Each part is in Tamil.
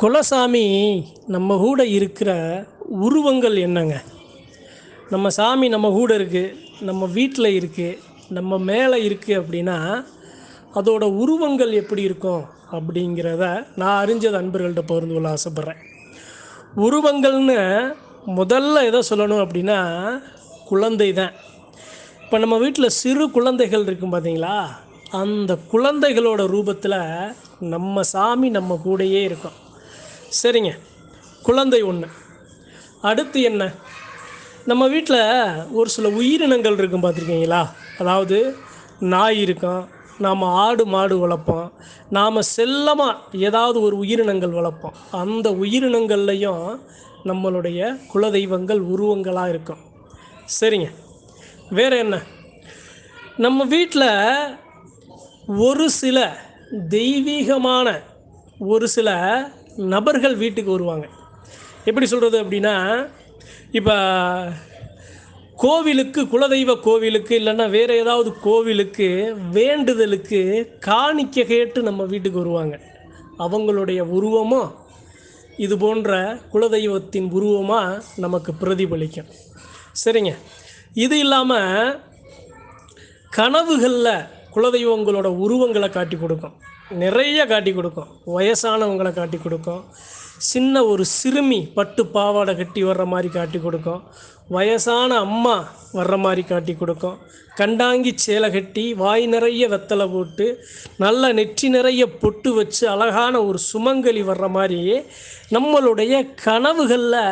குலசாமி நம்ம கூட இருக்கிற உருவங்கள் என்னங்க? நம்ம சாமி நம்ம கூட இருக்குது நம்ம வீட்டில் இருக்குது நம்ம மேலே இருக்குது அப்படின்னா அதோட உருவங்கள் எப்படி இருக்கும் அப்படிங்கிறத நான் அறிஞ்சது அன்பர்கள்ட்ட பகிர்ந்து கொள்ள ஆசைப்பட்றேன். உருவங்கள்னு முதல்ல எதை சொல்லணும் அப்படின்னா குழந்தை தான். இப்போ நம்ம வீட்டில் சிறு குழந்தைகள் இருக்கும் பார்த்தீங்களா அந்த குழந்தைகளோட ரூபத்தில் நம்ம சாமி நம்ம கூடயே இருக்கும். சரிங்க. குழந்தை ஒன்று அடுத்து என்ன? நம்ம வீட்டில் ஒரு சில உயிரினங்கள் இருக்கும் பார்த்துருக்கீங்களா அதாவது நாய் இருக்கும் நாம் ஆடு மாடு வளர்ப்போம் நாம் செல்லமாக ஏதாவது ஒரு உயிரினங்கள் வளர்ப்போம். அந்த உயிரினங்கள்லையும் நம்மளுடைய குலதெய்வங்கள் உருவங்களாக இருக்கும். சரிங்க. வேறு என்ன? நம்ம வீட்டில் ஒரு சில தெய்வீகமான ஒரு சில நபர்கள் வீட்டுக்கு வருவாங்க. எப்படி சொல்கிறது அப்படின்னா இப்போ கோவிலுக்கு குலதெய்வ கோவிலுக்கு இல்லைன்னா வேறு ஏதாவது கோவிலுக்கு வேண்டுதலுக்கு காணிக்க கேட்டு நம்ம வீட்டுக்கு வருவாங்க. அவங்களுடைய உருவமும் இது போன்ற குலதெய்வத்தின் உருவமாக நமக்கு பிரதிபலிக்கும். சரிங்க. இது இல்லாமல் கனவுகளில் குலதெய்வங்களோட உருவங்களை காட்டி கொடுக்கும். நிறைய காட்டி கொடுக்கும். வயசானவங்களை காட்டி கொடுக்கும். சின்ன ஒரு சிறுமி பட்டு பாவாடை கட்டி வர்ற மாதிரி காட்டி கொடுக்கும். வயசான அம்மா வர்ற மாதிரி காட்டி கொடுக்கும். கண்டாங்கி சேலை கட்டி வாய் நிறைய வெத்தலை போட்டு நல்ல நெற்றி நிறைய பொட்டு வச்சு அழகான ஒரு சுமங்கலி வர்ற மாதிரி நம்மளுடைய கனவுகளில்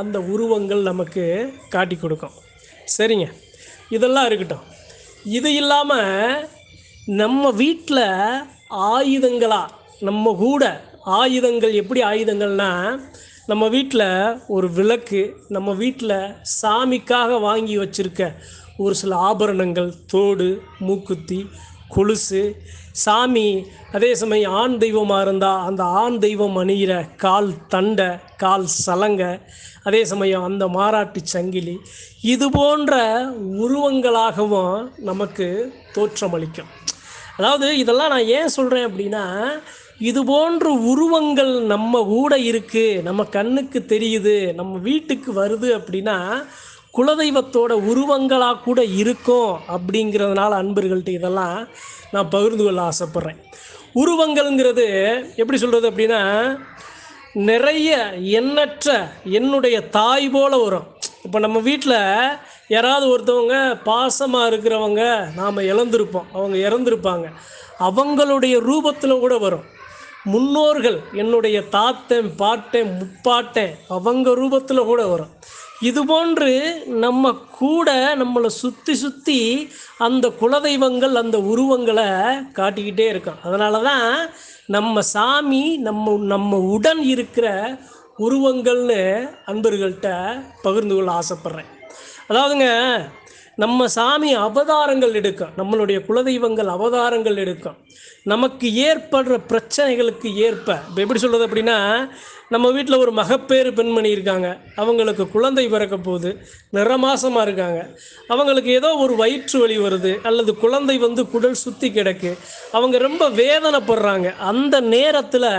அந்த உருவங்கள் நமக்கு காட்டி கொடுக்கும். சரிங்க. இதெல்லாம் இருக்கட்டும். இது இல்லாமல் நம்ம வீட்டில் ஆயுதங்களா? நம்ம கூட ஆயுதங்கள் எப்படி ஆயுதங்கள்னா நம்ம வீட்டில் ஒரு விளக்கு நம்ம வீட்டில் சாமிக்காக வாங்கி வச்சுருக்க ஒரு சில ஆபரணங்கள் தோடு மூக்குத்தி கொலுசு. சாமி அதே சமயம் ஆண் தெய்வமாக இருந்தால் அந்த ஆண் தெய்வம் அணிகிற கால் தண்டை கால் சலங்கை அதே சமயம் அந்த மாராட்டு சங்கிலி. இது போன்ற உருவங்களாகவும் நமக்கு தோற்றமளிக்கும். அதாவது இதெல்லாம் நான் ஏன் சொல்கிறேன் அப்படின்னா இது போன்ற உருவங்கள் நம்ம கூட இருக்குது நம்ம கண்ணுக்கு தெரியுது நம்ம வீட்டுக்கு வருது அப்படின்னா குலதெய்வத்தோட உருவங்களாக கூட இருக்கும் அப்படிங்கிறதுனால அன்பர்கள்ட்ட இதெல்லாம் நான் பகிர்ந்து கொள்ள ஆசைப்பட்றேன். உருவங்கள்ங்கிறது எப்படி சொல்கிறது அப்படின்னா நிறைய எண்ணற்ற என்னுடைய தாய் போல் வரும். இப்போ நம்ம வீட்டில் யாராவது ஒருத்தவங்க பாசமாக இருக்கிறவங்க நாம் இழந்திருப்போம். அவங்க இறந்துருப்பாங்க. அவங்களுடைய ரூபத்தில் கூட வரும். முன்னோர்கள் என்னுடைய தாத்தன் பாட்டன் முப்பாட்டன் அவங்க ரூபத்தில் கூட வரும். இது போன்று நம்ம கூட நம்மளை சுற்றி சுற்றி அந்த குலதெய்வங்கள் அந்த உருவங்களை காட்டிக்கிட்டே இருக்கோம் அதனால தான் நம்ம சாமி நம்ம நம்ம உடன் இருக்கிற உருவங்கள்னு அன்பர்கள்ட்ட பகிர்ந்து கொள்ள ஆசைப்பட்றேன். அதாவதுங்க நம்ம சாமி அவதாரங்கள் எடுக்கும் நம்மளுடைய குலதெய்வங்கள் அவதாரங்கள் எடுக்கும் நமக்கு ஏற்படுற பிரச்சனைகளுக்கு ஏற்ப இப்போ எப்படி சொல்கிறது அப்படின்னா நம்ம வீட்டில் ஒரு மகப்பேறு பெண்மணி இருக்காங்க. அவங்களுக்கு குழந்தை பிறக்க போகுது. நிறமாசமாக இருக்காங்க. அவங்களுக்கு ஏதோ ஒரு வயிற்று வலி வருது அல்லது குழந்தை வந்து குடல் சுற்றி கிடக்கு. அவங்க ரொம்ப வேதனைப்படுறாங்க. அந்த நேரத்தில்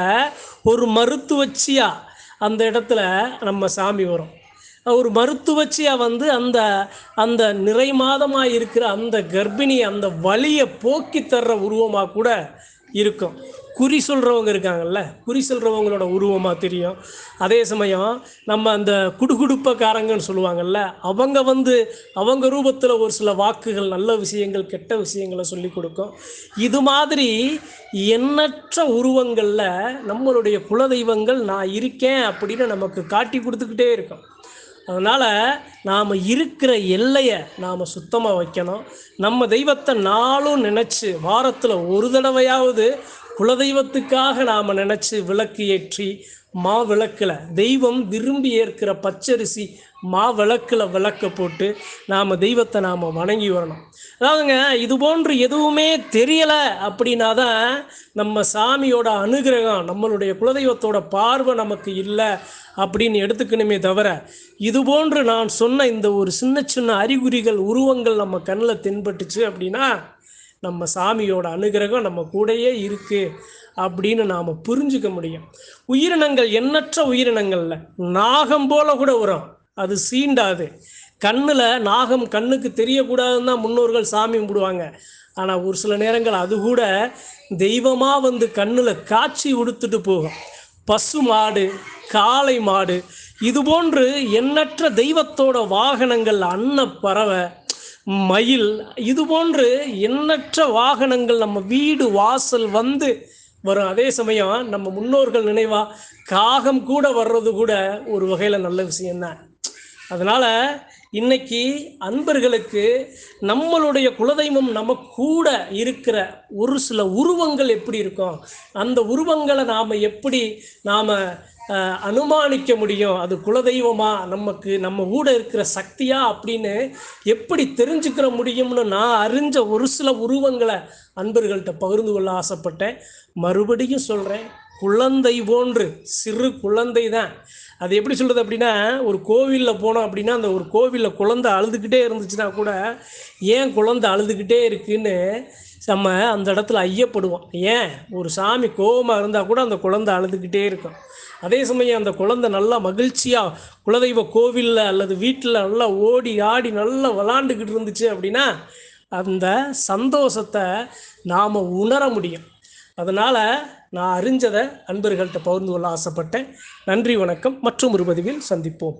ஒரு மருத்துவச்சியாக அந்த இடத்துல நம்ம சாமி வரும். ஒரு மருத்துவச்சியாக வந்து அந்த அந்த நிறை மாதமாக இருக்கிற அந்த கர்ப்பிணி அந்த வழியை போக்கி தர்ற உருவமாக கூட இருக்கும். குறி சொல்கிறவங்க இருக்காங்கல்ல குறி சொல்கிறவங்களோட உருவமாக தெரியும். அதே சமயம் நம்ம அந்த குடுகுடுப்பக்காரங்கன்னு சொல்லுவாங்கல்ல அவங்க வந்து அவங்க ரூபத்தில் ஒரு சில வாக்குகள் நல்ல விஷயங்கள் கெட்ட விஷயங்களை சொல்லி கொடுக்கும். இது மாதிரி எண்ணற்ற உருவங்களில் நம்மளுடைய குலதெய்வங்கள் நான் இருக்கேன் அப்படின்னு நமக்கு காட்டி கொடுத்துக்கிட்டே இருக்கும். அதனால் நாம் இருக்கிற எல்லையை நாம் சுத்தமாக வைக்கணும். நம்ம தெய்வத்தை நாளும் நினச்சி வாரத்தில் ஒரு தடவையாவது குலதெய்வத்துக்காக நாம் நினச்சி விளக்கு ஏற்றி மா விளக்கில் தெய்வம் விரும்பி ஏற்கிற பச்சரிசி மா விளக்கில் விளக்க போட்டு நாம் தெய்வத்தை நாம் வணங்கி வரணும். அதாவதுங்க இது போன்று எதுவுமே தெரியலை அப்படின்னா தான் நம்ம சாமியோட அனுகிரகம் நம்மளுடைய குலதெய்வத்தோட பார்வை நமக்கு இல்லை அப்படின்னு எடுத்துக்கணுமே தவிர இது போன்று நான் சொன்ன இந்த ஒரு சின்ன சின்ன அறிகுறிகள் உருவங்கள் நம்ம கண்ணில் தென்பட்டுச்சு அப்படின்னா நம்ம சாமியோட அனுகிரகம் நம்ம கூடயே இருக்குது அப்படின்னு நாம் புரிஞ்சுக்க முடியும். உயிரினங்கள் எண்ணற்ற உயிரினங்களில் நாகம் போல கூட வரும் அது சீண்டாது. கண்ணில் நாகம் கண்ணுக்கு தெரியக்கூடாதுன்னு தான் முன்னோர்கள் சாமி கும்பிடுவாங்க. ஆனால் ஒரு சில நேரங்கள் அது கூட தெய்வமாக வந்து கண்ணில் காட்சி உடுத்துட்டு போகும். பசு மாடு காளை மாடு இது போன்று எண்ணற்ற தெய்வத்தோட வாகனங்கள் அன்ன பறவை மயில் இது போன்று எண்ணற்ற வாகனங்கள் நம்ம வீடு வாசல் வந்து வரும். அதே சமயம் நம்ம முன்னோர்கள் நினைவா காகம் கூட வர்றது கூட ஒரு வகையில் நல்ல விஷயம் தான். அதனால் இன்னைக்கு அன்பர்களுக்கு நம்மளுடைய குலதெய்வம் நம்ம கூட இருக்கிற ஒரு சில உருவங்கள் எப்படி இருக்கும்? அந்த உருவங்களை நாம் எப்படி நாம் அனுமானிக்க முடியும். அது குலதெய்வமா? நமக்கு நம்ம கூட இருக்கிற சக்தியா அப்படின்னு எப்படி தெரிஞ்சுக்கிற முடியும்னு நான் அறிஞ்ச ஒரு சில உருவங்களை அன்பர்கள்ட்ட பகிர்ந்து கொள்ள ஆசைப்பட்டேன். மறுபடியும் சொல்கிறேன் குழந்தை போன்று சிறு குழந்தை தான். அது எப்படி சொல்கிறது அப்படின்னா ஒரு கோவிலில் போனோம் அப்படின்னா அந்த ஒரு கோவிலில் குழந்தை அழுதுகிட்டே இருந்துச்சுன்னா கூட ஏன் குழந்தை அழுதுகிட்டே இருக்குன்னு நம்ம அந்த இடத்துல ஐயப்படுவோம் ஏன்? ஒரு சாமி கோபமாக இருந்தால் கூட அந்த குழந்தை அழுதுகிட்டே இருக்கும். அதே சமயம் அந்த குழந்தை நல்லா மகிழ்ச்சியாக குலதெய்வ கோவிலில் அல்லது வீட்டில் நல்லா ஓடி ஆடி நல்லா விளாண்டுக்கிட்டு இருந்துச்சு அப்படின்னா அந்த சந்தோஷத்தை நாம் உணர முடியும். அதனால் நான் அறிஞ்சதை அன்பர்கள்ட்ட பகிர்ந்து கொள்ள ஆசைப்பட்டேன். நன்றி வணக்கம். மற்றும் ஒரு பதிவில் சந்திப்போம்.